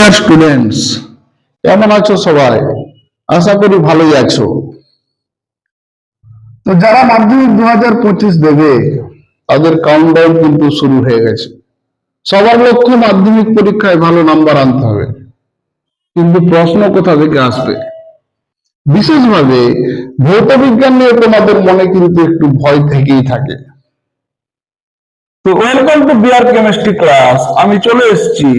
Dear students কেমন আছো সবাই? আশা করি ভালোই আছো। তো যারা মাধ্যমিক দু হাজার পঁচিশ দেবে, তাদের কাউন্টডাউন কিন্তু শুরু হয়ে গেছে। সবার লক্ষ্য মাধ্যমিক পরীক্ষায় ভালো নাম্বার আনতে হবে। কিন্তু প্রশ্ন কোথা থেকে আসবে? বিশেষভাবে ভৌত বিজ্ঞান নিয়ে তোমাদের মনে কিন্তু একটু ভয় থেকেই থাকে। তো welcome to B R chemistry class আমি চলে এসেছি।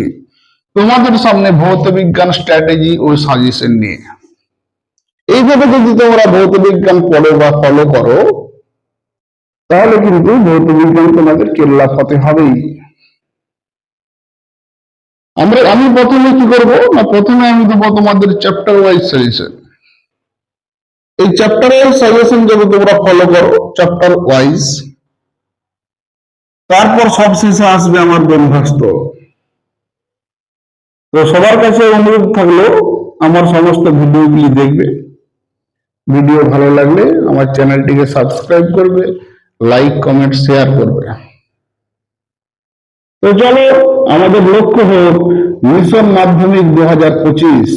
তোমাদের সামনে ভৌত বিজ্ঞান স্ট্র্যাটেজি ও সাজেশন নিয়ে। এইভাবে যদি তোমরা ভৌত বিজ্ঞান পড়ো বা ফলো করো, তাহলে কিন্তু ভৌত বিজ্ঞান তোমাদের কেল্লা হবেই। আমরা, আমি প্রথমে কি করব? না, প্রথমে আমি দেবো তোমাদের চ্যাপ্টার ওয়াইজ সাজেশন এই চ্যাপ্টার ওয়াইজ সাজেশন যদি তোমরা ফলো করো চ্যাপ্টার ওয়াইজ তারপর সবশেষে আসবে আমার ব্রহ্মাস্ত্র তো সবার কাছে অনুরোধ থাকল, আমার সমস্ত ভিডিওগুলি দেখবে। ভিডিও ভালো লাগলে আমার চ্যানেলটিকে সাবস্ক্রাইব করবে, লাইক, কমেন্ট, শেয়ার করবে। তো চলো, আমাদের লক্ষ্য হোক, মিশন মাধ্যমিক দু হাজার পঁচিশ।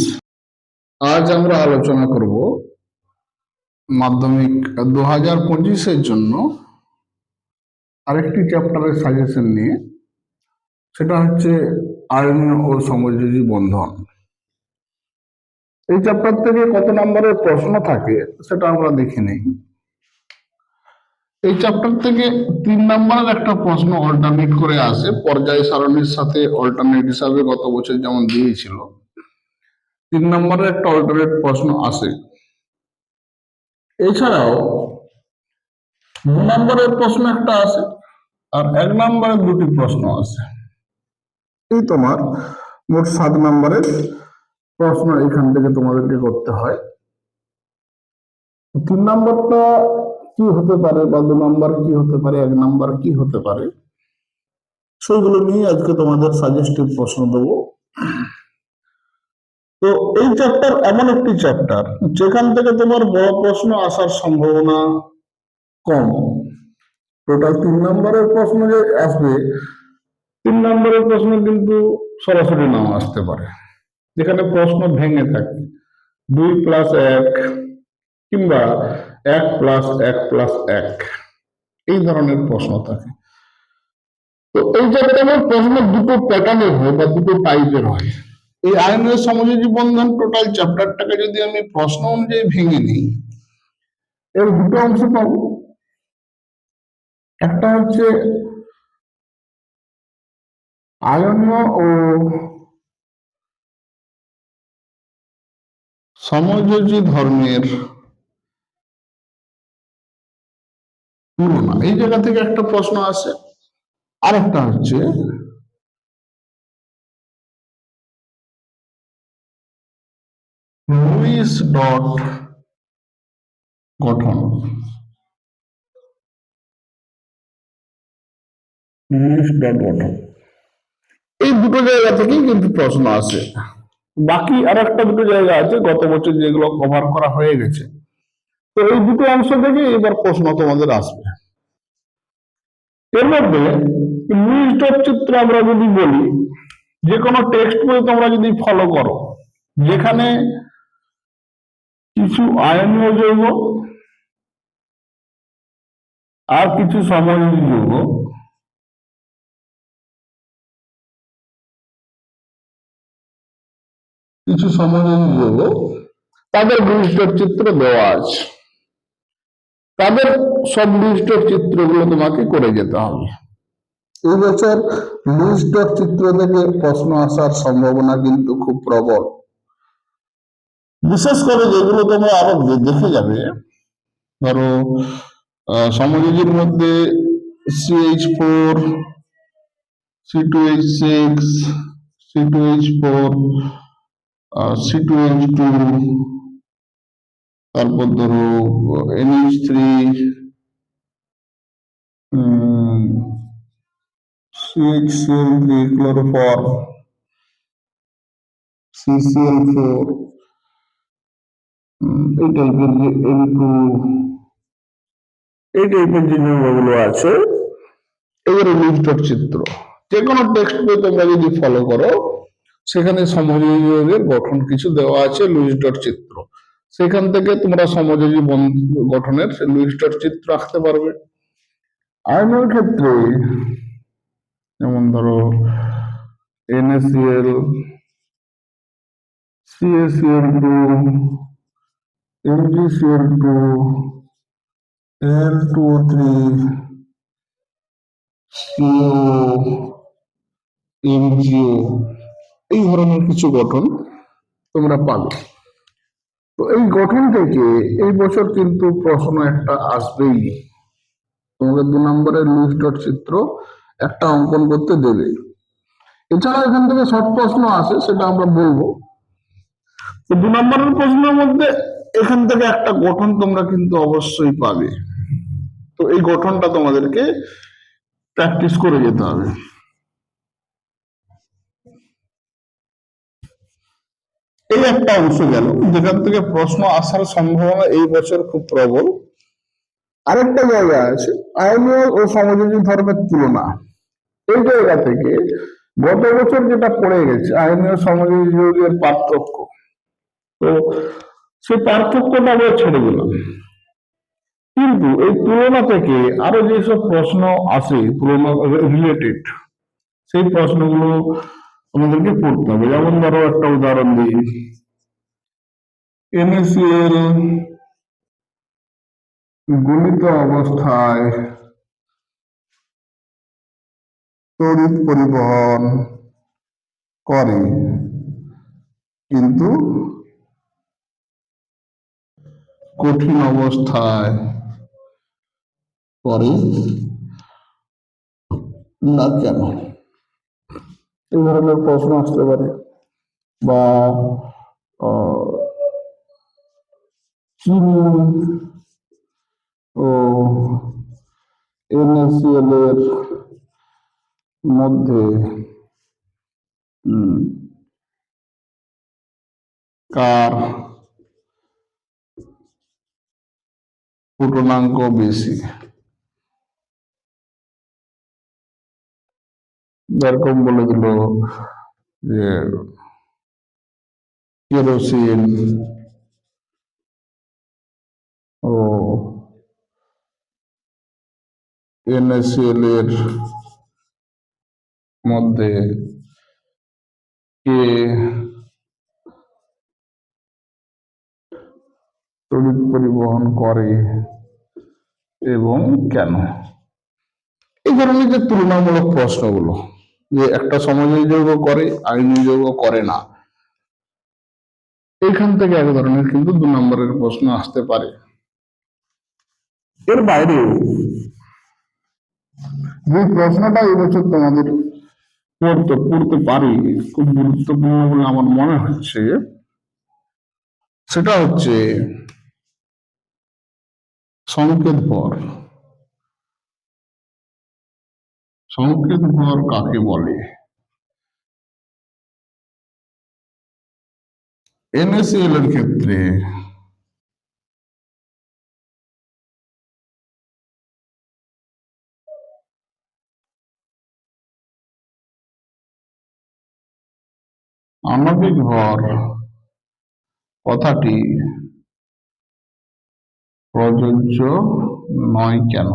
আজ আমরা আলোচনা করব মাধ্যমিক দু হাজার পঁচিশের জন্য আরেকটি চ্যাপ্টারের সাজেশন নিয়ে। সেটা হচ্ছে আয়নীয় ও সমযোজী বন্ধন। এই চ্যাপ্টার থেকে কত নম্বরের প্রশ্ন থাকে সেটা আমরা দেখে নেই। এই চ্যাপ্টার থেকে তিন নম্বরের একটা প্রশ্ন অল্টারনেট করে আসে, পর্যায় সারণীর সাথে অল্টারনেট হিসাবে গত বছর যেমন দিয়েছিল। তিন নম্বরের একটা অল্টারনেট প্রশ্ন আসে। এছাড়াও দু নম্বরের প্রশ্ন একটা আসে, আর এক নম্বরের দুটি প্রশ্ন আসে। এই তোমার মোট সাত নম্বরের প্রশ্ন এখান থেকে তোমাদেরকে করতে হয়। তিন নম্বরটা কি হতে পারে বা দু নম্বর কি হতে পারে, এক নম্বর কি হতে পারে? সেগুলো নিয়ে আজকে তোমাদের সাজেস্টিভ প্রশ্ন দেবো। তো এই চ্যাপ্টার এমন একটি চ্যাপ্টার যেখান থেকে তোমার বড় প্রশ্ন আসার সম্ভাবনা কম। টোটাল তিন নম্বরের প্রশ্ন যে আসবে তিন নম্বরের প্রশ্ন কিন্তু সরাসরি নাও আসতে পারে। যেখানে প্রশ্ন ভেঙে থাকে, দুই প্লাস এক কিংবা এক প্লাস এক প্লাস এক, এই ধরনের প্রশ্ন থাকে। তো এই চ্যাপ্টারের প্রশ্ন দুটো প্যাটার্নের হয় বা দুটো টাইপের হয়। এই আইনের সমযোজী বন্ধন টোটাল চ্যাপ্টারটাকে যদি আমি প্রশ্ন অনুযায়ী ভেঙে নিই, এর দুটো অংশ পাবো। একটা হচ্ছে আয়নীয় ও সমযোজী ধর্মের তুলনা। এই জায়গা থেকে একটা প্রশ্ন আসে। আরেকটা হচ্ছে লুইস ডট গঠন। লুইস ডট গঠন। এই দুটো জায়গা থেকেই কিন্তু প্রশ্ন আসে। বাকি আর একটা দুটো জায়গা আছে, গত বছর যেগুলো কভার করা হয়ে গেছে। তো এই দুটো অংশ থেকে এবার প্রশ্ন তোমাদের আসবে। এর মধ্যে ডট চিত্র আমরা যদি বলি, যে কোনো টেক্সট বই তোমরা যদি ফলো করো, যেখানে কিছু আয়নীয় যৌগ আর কিছু সমযোজী যৌগ কিছু সমযোজী যৌগ তাদের বিশিষ্ট চিত্র দেওয়া আছে। তাদের সব বিশিষ্ট চিত্রগুলো তোমাকে করে যেতে হবে। এই বছর লিস্ট চিত্র থেকে প্রশ্ন আসার সম্ভাবনা কিন্তু খুব প্রবল। বিশেষ করে যেগুলো তোমরা আরও দেখে যাবে, ধরো সমযোজীর মধ্যে C H four C two H six C two H four C two H two তারপর ধরো এনএইচ থ্রি থ্রি এই টাইপের যে এন টু এই আছে, এগুলো চিত্র। যে কোনো টেক্সট বই তোমরা যদি ফলো করো সেখানে সমযোজীর গঠন কিছু দেওয়া আছে লুইস ডট চিত্র। সেখান থেকে তোমরা সমযোজী গঠনের লুইস ডট চিত্র আঁকতে পারবে। আয়নের ক্ষেত্রে যেমন ধরো N A C L C A C L two, M G C L two, L two three C O M G O এই ধরনের কিছু গঠন তোমরা পাবে। তো এই গঠন থেকে এই বছর কিন্তু প্রশ্ন একটা আসবেই। তোমাকে দু নম্বরের লুইস ডট চিত্র একটা অঙ্কন করতে দেবে। এছাড়া এখান থেকে শর্ট প্রশ্ন আসে, সেটা আমরা বলব। তো দু নম্বরের প্রশ্নের মধ্যে এখান থেকে একটা গঠন তোমরা কিন্তু অবশ্যই পাবে। তো এই গঠনটা তোমাদেরকে প্র্যাকটিস করে যেতে হবে। এই একটা অংশ গেল। যেখান থেকে প্রশ্ন আসার সম্ভাবনা এই বছর খুব প্রবল। আরেকটা জায়গা আছে আইনীয় ও সমযোজী ধর্মের তুলনা। এই জায়গা থেকে গত বছর যেটা পড়ে গেছে আইনীয় সমযোজী যুগের পার্থক্য। তো সেই পার্থক্যটা আমরা ছেড়ে দিলাম। কিন্তু এই তুলনা থেকে আরও যেসব প্রশ্ন আসে, তুলনা রিলেটেড সেই প্রশ্নগুলো আমাদেরকে পড়তে হবে। যেমন ধরো একটা উদাহরণ দিই। এনএসিএল গলিত অবস্থায় তড়িৎ পরিবহন করে, কিন্তু কঠিন অবস্থায় করে না কেন? এই ধরনের প্রশ্ন আসতে পারে। বা ও এনএসিএল এর মধ্যে কার পূর্ণাঙ্ক বেশি? এরকম বলে দিল যে কেরোসিন ও এনএসএল এর মধ্যে কে তড়িৎ পরিবহন করে এবং কেন এই ধরনের যে তুলনামূলক প্রশ্নগুলো, যে একটা সমাজের যৌগ করে, আইনি যৌগ করে না এখান থেকে এক ধরনের কিন্তু দু নম্বরের প্রশ্ন আসতে পারে। এর বাইরে যে প্রশ্নটা এবছর তোমাদের পড়তে পড়তে পারি, খুব গুরুত্বপূর্ণ বলে আমার মনে হচ্ছে, সেটা হচ্ছে সংকেত ভর সংকেত ভর কাকে বলে? এনএসএল এর ক্ষেত্রে আণবিক ভর কথাটি প্রযোজ্য নয় কেন?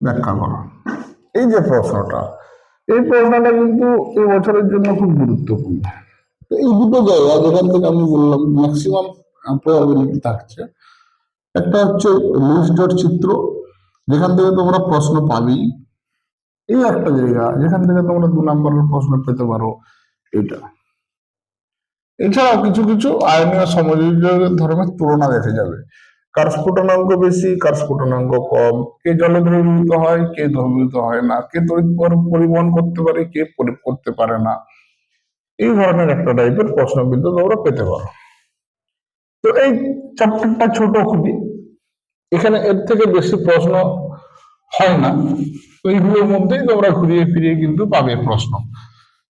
ব্যাখ্যা করো। এই যে প্রশ্নটা, এই প্রশ্নটা কিন্তু এই বছরের জন্য খুব গুরুত্বপূর্ণ। তো এই দুটো জায়গা যেখান থেকে আমি বললাম ম্যাক্সিমাম প্রবাবিলিটি থাকছে। একটা হচ্ছে ডট চিত্র, যেখান থেকে তোমরা প্রশ্ন পাবেই। এই একটা জায়গা, যেখান থেকে তোমরা দু নম্বরের প্রশ্ন পেতে পারো এটা। এছাড়াও কিছু কিছু আইনীয় সমাজের ধর্মের তুলনা দেখে যাবে। কার স্ফুটনাঙ্ক বেশি কারস্ফুটনাঙ্ক কম। কে জলে দ্রবীভূত হয় কে দ্রবীভূত হয় না। কে তড়িৎ পরিবহন করতে পারে কে করতে পারে না। এই ধরনের একটা টাইপের প্রশ্ন কিন্তু তোমরা পেতে পারো। তো এই চ্যাপ্টারটা ছোট খুবই। এখানে এর থেকে বেশি প্রশ্ন হয় না। তো এইগুলোর মধ্যেই তোমরা ঘুরিয়ে ফিরিয়ে কিন্তু পাবে প্রশ্ন।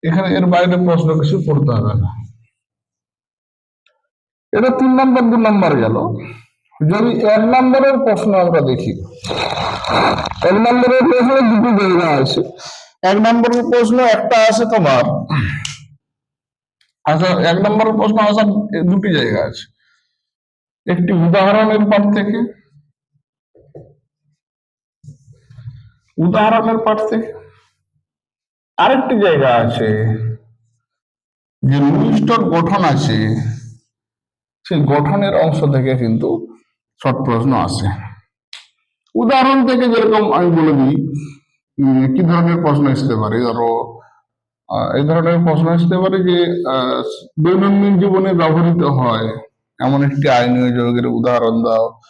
এখানে এর বাইরে প্রশ্ন কিছু পড়তে হবে না। এটা তিন নম্বর দু নম্বর গেল। যদি এক নম্বরের প্রশ্ন আমরা দেখি, এক নম্বরের প্রশ্ন দুটো জায়গা আছে। এক নম্বরের প্রশ্ন একটা আছে তোমার। আচ্ছা এক নম্বরের প্রশ্ন আসার দুটি জায়গা আছে। একটি উদাহরণের পাঠ থেকে, উদাহরণের পাঠ থেকে আরেকটি জায়গা আছে, যে লুইস্টর গঠন আছে, সেই গঠনের অংশ থেকে কিন্তু শর্ট প্রশ্ন আসে উদাহরণ থেকে যেরকম আমি বলে দিই কি ধরনের প্রশ্ন আসতে পারে? ধরো এই ধরনের প্রশ্ন আসতে পারে যে দৈনন্দিন জীবনে ব্যবহৃত হয়, এমন একটি আইনীয় যৌগের উদাহরণ দাও।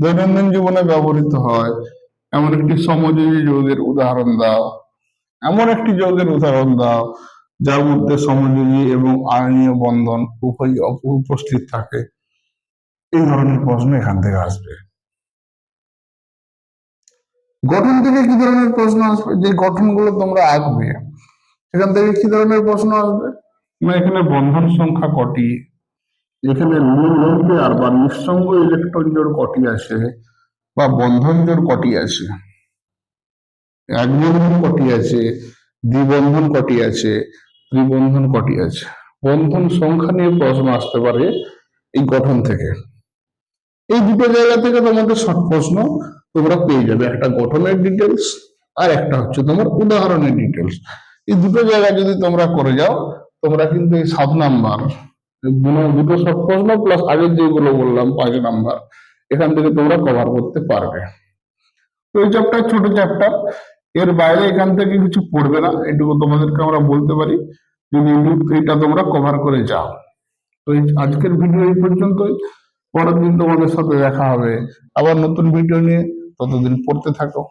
দৈনন্দিন জীবনে ব্যবহৃত হয়, এমন একটি সমযোজী যৌগের উদাহরণ দাও। এমন একটি যৌগের উদাহরণ দাও, যার মধ্যে সমযোজী এবং আইনীয় বন্ধন উভয়ই অপ- উপস্থিত থাকে। এই ধরনের প্রশ্ন এখান থেকে আসবে। গঠন থেকে কি ধরনের প্রশ্ন আসবে? যে গঠনগুলো তোমরা আঁকবে সেখান থেকে কি ধরনের প্রশ্ন আসবে? না এখানে বন্ধন সংখ্যা কটি? এখানে মূল আর বা নিঃসঙ্গ ইলেকট্রন জোড় কটি আছে বা বন্ধন জোড় কটি আছে? এক বন্ধন কটি আছে দ্বিবন্ধন কটি আছে ত্রিবন্ধন কটি আছে? বন্ধন সংখ্যা নিয়ে প্রশ্ন আসতে পারে এই গঠন থেকে। এই দুটো জায়গা থেকে তোমাদের শর্ট প্রশ্ন তোমরা পেয়ে যাবে। একটা গঠনের ডিটেলস আর একটা হচ্ছে তোমার উদাহরণের ডিটেলস এই দুটো জায়গা যদি তোমরা করে যাও, তোমরা কিন্তু এই সাত নাম্বার দুটো শর্ট প্রশ্ন প্লাস আগের যেগুলো বললাম, পাঁচ নাম্বার এখান থেকে তোমরা কভার করতে পারবে। তো এই চ্যাপ্টার ছোট চ্যাপ্টার এর বাইরে এখান থেকে কিছু পড়বে না, এটুকু তোমাদেরকে আমরা বলতে পারি। যদি এইটা তোমরা কভার করে যাও। তো আজকের ভিডিও এই পর্যন্তই। পরের দিন তোমাদের সাথে দেখা হবে। আবার নতুন ভিডিও নিয়ে ততদিন পড়তে থাকো।